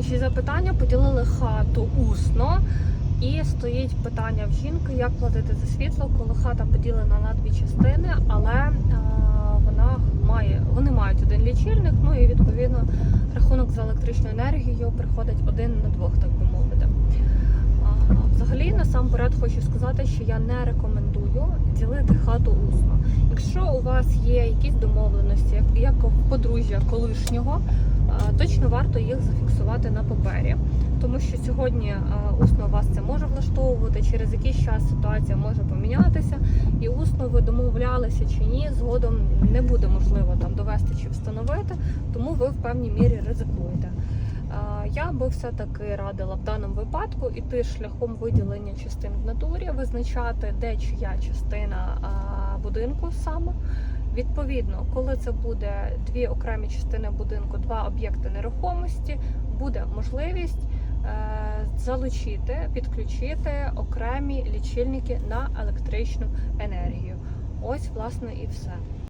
Значить, запитання поділили хату усно. І стоїть питання в жінки, як платити за світло, коли хата поділена на дві частини, але а, вона має, вони мають один лічильник, ну і відповідно рахунок за електричну енергію приходить один на двох, так би мовити. А, Взагалі, насамперед хочу сказати, що я не рекомендую ділити хату усно. Вас є якісь домовленості, як, подружжя колишнього, точно варто їх зафіксувати на папері, тому що сьогодні усно вас це може влаштовувати. Через якийсь час ситуація може помінятися, і усно ви домовлялися чи ні, згодом не буде можливо там довести чи встановити, тому ви в певній мірі ризикуєте. Я би все-таки радила в даному випадку іти шляхом виділення частин в натурі, визначати, де чия частина будинку саме. Відповідно, коли це буде дві окремі частини будинку, два об'єкти нерухомості, буде можливість е, залучити, підключити окремі лічильники на електричну енергію. Ось, власне, і все.